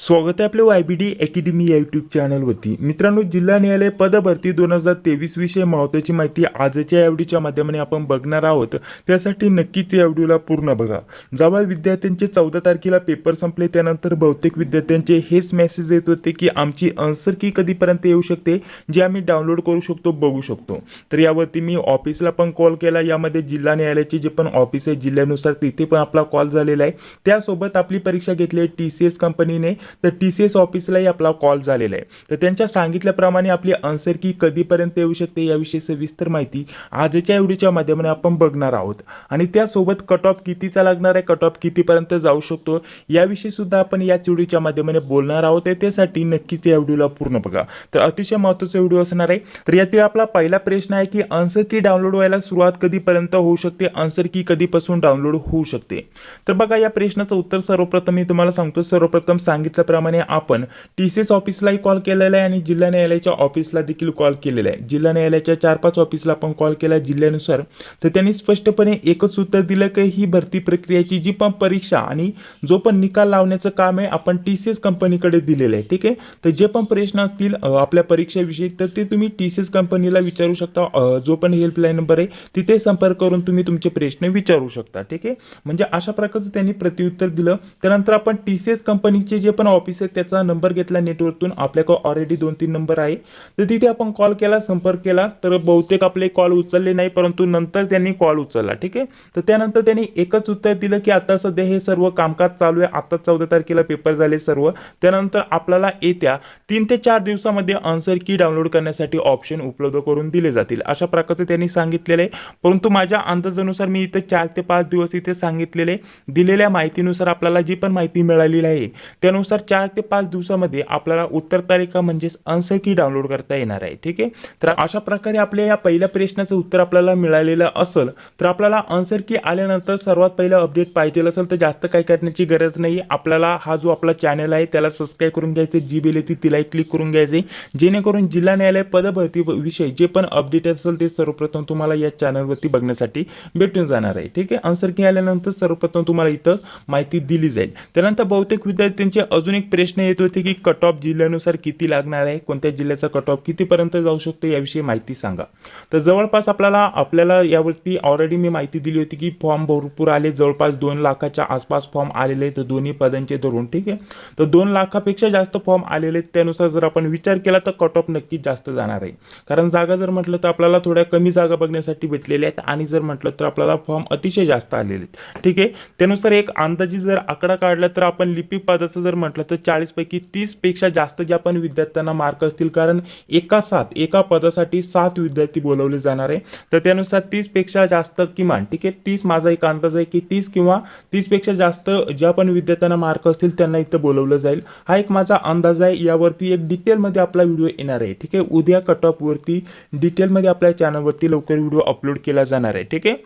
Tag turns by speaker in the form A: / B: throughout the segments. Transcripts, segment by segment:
A: स्वागत आहे आपल्या वाय बी डी अकॅडमी या यूट्यूब चॅनलवरती मित्रांनो जिल्हा न्यायालय पदभरती दोन हजार तेवीस विषयी महत्त्वाची माहिती आजच्या एवढीच्या माध्यमाने आपण बघणार आहोत. त्यासाठी नक्कीच या व्हिडिओला पूर्ण बघा. जवळ विद्यार्थ्यांचे चौदा तारखेला पेपर संपले त्यानंतर बहुतेक विद्यार्थ्यांचे हेच मेसेज येत होते की आमची आन्सर की कधीपर्यंत येऊ शकते जे आम्ही डाउनलोड करू शकतो बघू शकतो. तर यावरती मी ऑफिसला पण कॉल केला. यामध्ये जिल्हा न्यायालयाचे जे पण ऑफिस आहे जिल्ह्यानुसार तिथे पण आपला कॉल झालेला आहे. त्यासोबत आपली परीक्षा घेतली आहे टी सी एस कंपनीने तर टी सी एस ऑफिसलाही आपला कॉल झालेला आहे. तर त्यांच्या सांगितल्याप्रमाणे आपली आन्सर की कधीपर्यंत येऊ शकते याविषयी सविस्तर माहिती आजच्या एवढीच्या माध्यमाने आपण बघणार आहोत. आणि त्यासोबत कट ऑफ कितीचा लागणार आहे? कट ऑफ कितीपर्यंत जाऊ शकतो? याविषयी सुद्धा आपण या चिवडीच्या माध्यमाने बोलणार आहोत. त्यासाठी नक्कीच या व्हिडिओला पूर्ण बघा. तर अतिशय महत्त्वाचा व्हिडिओ असणार आहे. तर यातील आपला पहिला प्रश्न आहे की आन्सर की डाउनलोड व्हायला सुरुवात कधीपर्यंत होऊ शकते? आन्सर की कधीपासून डाउनलोड होऊ शकते? तर बघा या प्रश्नाचं उत्तर सर्वप्रथम मी तुम्हाला सांगतो. सर्वप्रथम सांगितल्याप्रमाणे आपण टी सी एस ऑफिसलाही कॉल केलेला आहे आणि जिल्हा न्यायालयाच्या ऑफिसला देखील कॉल केलेला आहे. जिल्हा न्यायालयाच्या चार पाच ऑफिसला आपण कॉल केला जिल्ह्यानुसार. तर त्यांनी स्पष्टपणे एकच उत्तर दिलं की ही भरती प्रक्रियेची जी पण परीक्षा आणि जो पण निकाल लावण्याचं काम आहे आपण टी सी एस कंपनीकडे दिलेलं आहे. ठीक आहे? तर जे पण प्रश्न असतील आपल्या परीक्षेविषयी तर ते तुम्ही टी सी एस कंपनीला विचारू शकता. जो पण हेल्पलाईन नंबर आहे तिथे संपर्क करून तुम्ही तुमचे प्रश्न विचारू शकता. ठीक आहे? म्हणजे अशा प्रकारचं त्यांनी प्रत्युत्तर दिलं. त्यानंतर आपण टी सी एस कंपनीचे जे पण ऑफिस आहे त्याचा नंबर घेतला नेटवर्कतून आपल्याकडे ऑलरेडी दोन तीन नंबर आहे. तर तिथे आपण कॉल केला संपर्क केला. तर बहुतेक आपले कॉल उचलले नाही परंतु नंतर त्यांनी कॉल उचलला ठीक आहे? तर त्यानंतर त्यांनी एकच उत्तर दिलं की आता सध्या हे सर्व कामकाज चालू आहे. आता चौदा तारखेला पेपर झाले सर्व. त्यानंतर आपल्याला येत्या तीन ते चार दिवसामध्ये आन्सर की डाउनलोड करण्यासाठी ऑप्शन उपलब्ध करून दिले जातील. अशा प्रकारचं त्यांनी सांगितलेलं आहे. परंतु माझ्या अंदाजानुसार मी इथे चार ते पाच दिवस इथे सांगितलेले दिलेल्या माहितीनुसार आपल्याला जी पण माहिती मिळालेली आहे त्यानुसार चार ते पाच दिवसामध्ये आपल्याला उत्तर तालिका म्हणजेच आन्सर की डाउनलोड करता येणार आहे ठीक आहे? तर अशा प्रकारे आपल्या या पहिल्या प्रश्नाचं उत्तर आपल्याला मिळालेलं असेल तर आपल्याला आन्सर की आल्यानंतर सर्वात पहिलं अपडेट पाहिजे असेल तर जास्त काय करण्याची गरज नाही. आपल्याला हा जो आपला चॅनल आहे त्याला सबस्क्राईब करून घ्यायचं जी बेल येते तिलाही क्लिक करून घ्यायचे जेणेकरून जिल्हा न्यायालय पदभरती विषयी जे पण अपडेट असेल ते सर्वप्रथम तुम्हाला या चॅनलवरती बघण्यासाठी भेटून जाणार आहे ठीक आहे? आन्सर की आल्यानंतर सर्वप्रथम तुम्हाला इथं माहिती दिली जाईल. त्यानंतर बहुतेक विद्यार्थ्यांचे अजून एक प्रश्न येत होते की कट ऑफ जिल्ह्यानुसार किती लागणार आहे? कोणत्या जिल्ह्याचा कट ऑफ कितीपर्यंत जाऊ शकतो? याविषयी माहिती सांगा. तर जवळपास आपल्याला आपल्याला यावरती ऑलरेडी मी माहिती दिली होती की फॉर्म भरपूर आले. जवळपास दोन लाखाच्या आसपास फॉर्म आलेले आहेत. दोन्ही पदांचे धरून ठीक आहे. तर दोन लाखापेक्षा जास्त फॉर्म आलेले आहेत. त्यानुसार जर आपण विचार केला तर कट ऑफ नक्कीच जास्त जाणार आहे. कारण जागा जर म्हटलं तर आपल्याला थोड्या कमी जागा बघण्यासाठी भेटलेल्या आहेत. आणि जर म्हटलं तर आपल्याला फॉर्म अतिशय जास्त आलेले आहेत. ठीक आहे? त्यानुसार एक अंदाजी जर आकडा काढला तर आपण लिपिक पदाचं जर म्हटलं तर चाळीसपैकी तीसपेक्षा जास्त ज्या पण विद्यार्थ्यांना मार्क असतील कारण एका सात एका पदासाठी सात विद्यार्थी बोलवले जाणार आहे. तर त्यानुसार तीसपेक्षा जास्त किमान ठीक आहे तीस माझा एक अंदाज आहे की तीस किंवा तीसपेक्षा जास्त ज्या पण विद्यार्थ्यांना मार्क असतील त्यांना इथं बोलवलं जाईल. हा एक माझा अंदाज आहे. यावरती एक डिटेलमध्ये आपला व्हिडिओ येणार आहे ठीक आहे. उद्या कट ऑफवरती डिटेलमध्ये आपल्या चॅनलवरती लवकर व्हिडिओ अपलोड केला जाणार आहे ठीक आहे.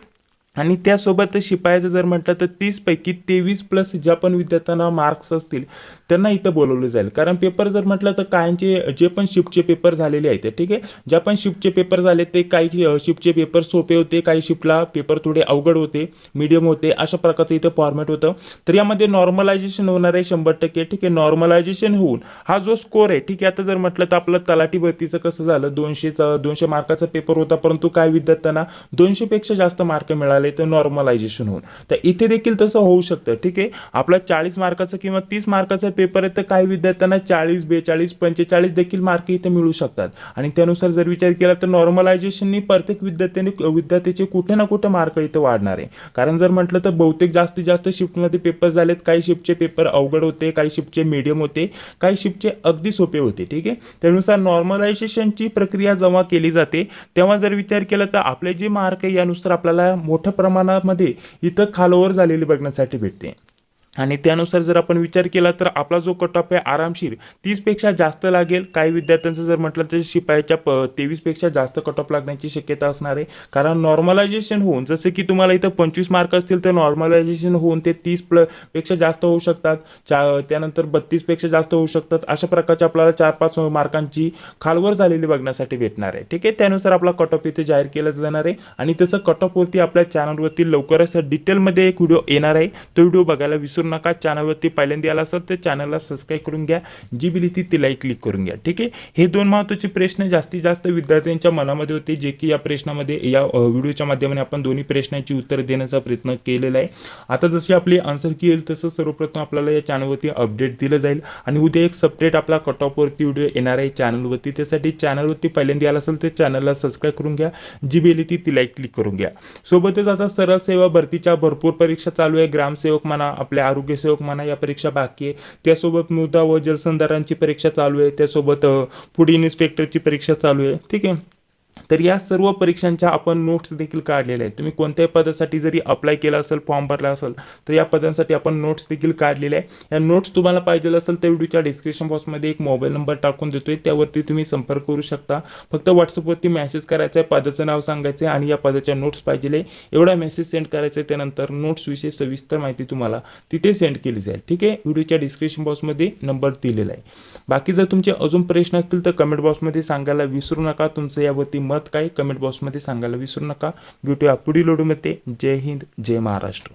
A: आणि त्यासोबत शिपायाचं जर म्हटलं तर तीसपैकी तेवीस प्लस ज्या पण विद्यार्थ्यांना मार्क्स असतील त्यांना इथं बोलवलं जाईल. कारण पेपर जर म्हटलं तर काहींचे जे पण शिफ्टचे पेपर झालेले आहेत ठीक आहे? ज्या पण शिफ्टचे पेपर झाले ते काही शिफ्टचे पेपर सोपे होते काही शिफ्टला पेपर थोडे अवघड होते मीडियम होते अशा प्रकारचं इथं फॉर्मॅट होतं. तर यामध्ये नॉर्मलायझेशन होणार आहे शंभर टक्के ठीक आहे? नॉर्मलायझेशन होऊन हा जो स्कोर आहे ठीक आहे? आता जर म्हटलं तर आपलं तलाठी भरतीचं कसं झालं? दोनशेचा दोनशे मार्काचा पेपर होता परंतु काही विद्यार्थ्यांना दोनशेपेक्षा जास्त मार्क मिळाले तर नॉर्मलायझेशन होऊन. तर इथे देखील तसं होऊ शकतं. ठीक आहे? आपला चाळीस मार्काचा किंवा तीस मार्काचा पेपर आहे तर काही विद्यार्थ्यांना चाळीस बेचाळीस पंचेचाळीस देखील मार्क इथे मिळू शकतात. आणि त्यानुसार जर विचार केला तर नॉर्मलायझेशननी प्रत्येक विद्यार्थ्याने विद्यार्थ्याचे कुठे ना कुठे मार्क इथे वाढणार आहे. कारण जर म्हटलं तर बहुतेक जास्तीत जास्त शिफ्टमध्ये पेपर झालेत. काही शिफ्टचे पेपर अवघड होते काही शिफ्टचे मीडियम होते काही शिफ्टचे अगदी सोपे होते. ठीक आहे? त्यानुसार नॉर्मलायझेशनची प्रक्रिया जेव्हा केली जाते तेव्हा जर विचार केला तर आपले जे मार्क आहे यानुसार आपल्याला मोठ्या प्रमाणामध्ये इथं खालोवर झालेली बघण्यासाठी भेटते. आणि त्यानुसार जर आपण विचार केला तर आपला जो कट ऑफ आहे आरामशीर तीसपेक्षा जास्त लागेल. काही विद्यार्थ्यांचं जर म्हटलं तर शिपायाच्या प तेवीसपेक्षा जास्त कट ऑफ लागण्याची शक्यता असणार आहे. कारण नॉर्मलायझेशन होऊन जसं की तुम्हाला इथं पंचवीस मार्क असतील तर नॉर्मलायझेशन होऊन ते तीस प्लपेक्षा जास्त होऊ शकतात. चा त्यानंतर बत्तीसपेक्षा जास्त होऊ शकतात. अशा प्रकारच्या आपल्याला चार पाच मार्कांची खालवर झालेली बघण्यासाठी भेटणार आहे. ठीक आहे? त्यानुसार आपला कट ऑफ इथे जाहीर केला जाणार आहे. आणि तसं कट ऑफवरती आपल्या चॅनलवरती लवकरच डिटेलमध्ये एक व्हिडिओ येणार आहे. तो व्हिडिओ बघायला विसरू विसरू नका चॅनलवरती पहिल्यांदा आला असेल तर चॅनलला सबस्क्राईब करून घ्या. जी बिली ती तिलाही क्लिक करून घ्या. ठीक आहे? हे दोन महत्त्वाचे प्रश्न जास्तीत जास्त विद्यार्थ्यांच्या मनामध्ये होते जे की या प्रश्नामध्ये या व्हिडिओच्या माध्यमाने आपण दोन्ही प्रश्नांची उत्तर देण्याचा प्रयत्न केलेला आहे. आता जशी आपली आन्सर की येईल तसं सर्वप्रथम आपल्याला या चॅनलवरती अपडेट दिलं जाईल. आणि उद्या एक सपरेट आपला कट ऑफवरती व्हिडिओ येणार आहे चॅनलवरती त्यासाठी चॅनलवरती पहिल्यांदा आला असेल तर चॅनलला सबस्क्राईब करून घ्या. जी बेल ती ती क्लिक करून घ्या. सोबतच आता सरळ सेवा भरतीच्या भरपूर परीक्षा चालू आहे. ग्रामसेवक म्हणा आपल्या आरोग्यसेवक म्हणा या परीक्षा बाकी आहे. त्यासोबत मृदा व जलसंधारांची परीक्षा चालू आहे. त्यासोबत फूड इन्स्पेक्टरची परीक्षा चालू आहे. ठीक आहे? तर या सर्व परीक्षांच्या आपण नोट्स देखील काढलेल्या आहेत. तुम्ही कोणत्याही पदासाठी जरी अप्लाय केला असेल फॉर्म भरला असेल तर या पदांसाठी आपण नोट्स देखील काढलेले आहे या नोट्स तुम्हाला पाहिजे असेल तर व्हिडिओच्या डिस्क्रिप्शन बॉक्समध्ये एक मोबाईल नंबर टाकून देतोय. त्यावरती तुम्ही संपर्क करू शकता. फक्त व्हॉट्सअपवरती मेसेज करायचा आहे पदाचं नाव सांगायचं आहे आणि या पदाच्या नोट्स पाहिजे एवढा मेसेज सेंड करायचा आहे त्यानंतर नोट्सविषयी सविस्तर माहिती तुम्हाला तिथे सेंड केली जाईल. ठीक आहे? व्हिडिओच्या डिस्क्रिप्शन बॉक्समध्ये नंबर दिलेला आहे. बाकी जर तुमचे अजून प्रश्न असतील तर कमेंट बॉक्समध्ये सांगायला विसरू नका. तुमचं यावरती मत काय कमेंट बॉक्समध्ये सांगायला विसरू नका. भेटूया पुढील व्हिडिओमध्ये जय हिंद जय महाराष्ट्र.